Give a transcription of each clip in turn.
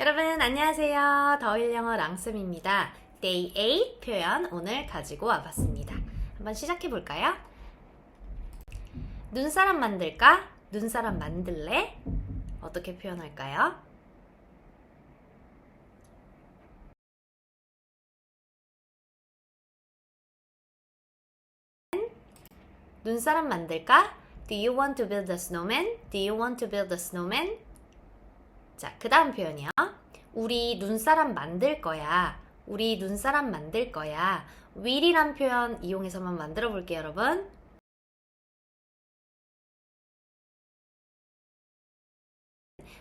여러분 안녕하세요. 더일 영어 랑쌤입니다. Day 8 표현 오늘 가지고 와봤습니다. 한번 시작해 볼까요? 눈사람 만들까? 눈사람 만들래? 어떻게 표현할까요? 눈사람 만들까? Do you want to build a snowman? Do you want to build a snowman? 자, 그 다음 표현이요. 우리 눈사람 만들 거야. 우리 눈사람 만들 거야. will이란 표현 이용해서만 만들어 볼게요, 여러분.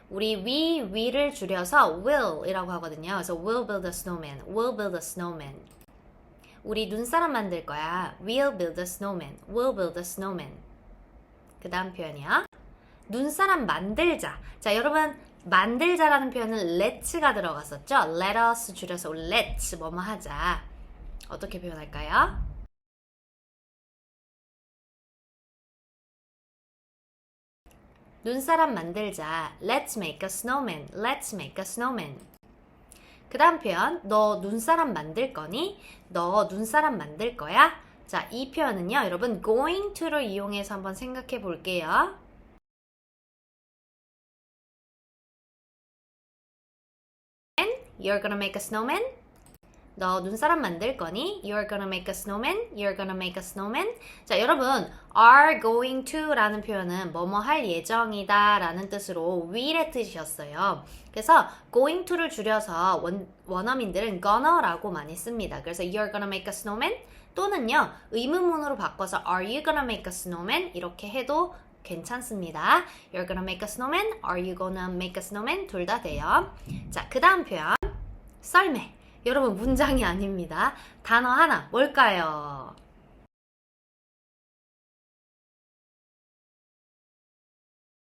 우리 we, we를 줄여서 will이라고 하거든요. 그래서 will build a snowman, will build a snowman. 우리 눈사람 만들 거야. We'll build a snowman. We'll build a snowman. 그 다음 표현이요. 눈사람 만들자. 자, 여러분, 만들자라는 표현은 let's가 들어갔었죠? Let us 줄여서 let's 뭐뭐 하자. 어떻게 표현할까요? 눈사람 만들자. Let's make a snowman. Let's make a snowman. 그 다음 표현, 너 눈사람 만들 거니? 너 눈사람 만들 거야? 자, 이 표현은요, 여러분, going to를 이용해서 한번 생각해 볼게요. You're gonna make a snowman? 너 눈사람 만들 거니? You're gonna make a snowman? You're gonna make a snowman? 자, 여러분, are going to 라는 표현은 뭐뭐 할 예정이다 라는 뜻으로 will의 뜻이었어요. 그래서 going to를 줄여서 원, 원어민들은 gonna라고 많이 씁니다. 그래서 you're gonna make a snowman? 또는요, 의문문으로 바꿔서 are you gonna make a snowman? 이렇게 해도 괜찮습니다. You're gonna make a snowman? Are you gonna make a snowman? 둘 다 돼요. 자, 그 다음 표현. 썰매. 여러분, 문장이 아닙니다. 단어 하나. 뭘까요?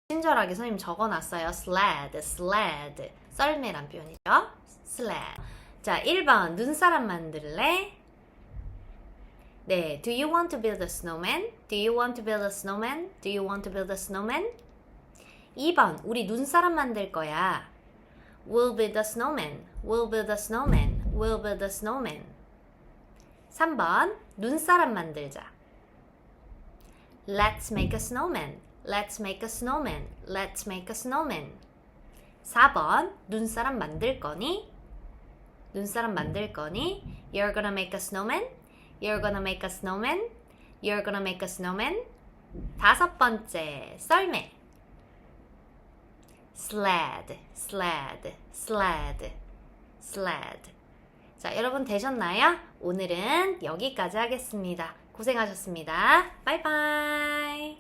친절하게 선생님 적어놨어요. sled, sled. 썰매란 표현이죠. sled. 자, 1번. 눈사람 만들래? 네. Do you want to build a snowman? Do you want to build a snowman? Do you want to build a snowman? 2번. 우리 눈사람 만들 거야. We'll build a snowman. We'll build a snowman. We'll build a snowman. 3번. 눈사람 만들자. Let's make a snowman. Let's make a snowman. Let's make a snowman. 4번. 눈사람 만들 거니? 눈사람 만들 거니? You're gonna make a snowman? You're gonna make a snowman? You're gonna make a snowman? 다섯 번째. 썰매. Sled, sled, sled, sled. 자, 여러분 되셨나요? 오늘은 여기까지 하겠습니다. 고생하셨습니다. 바이바이.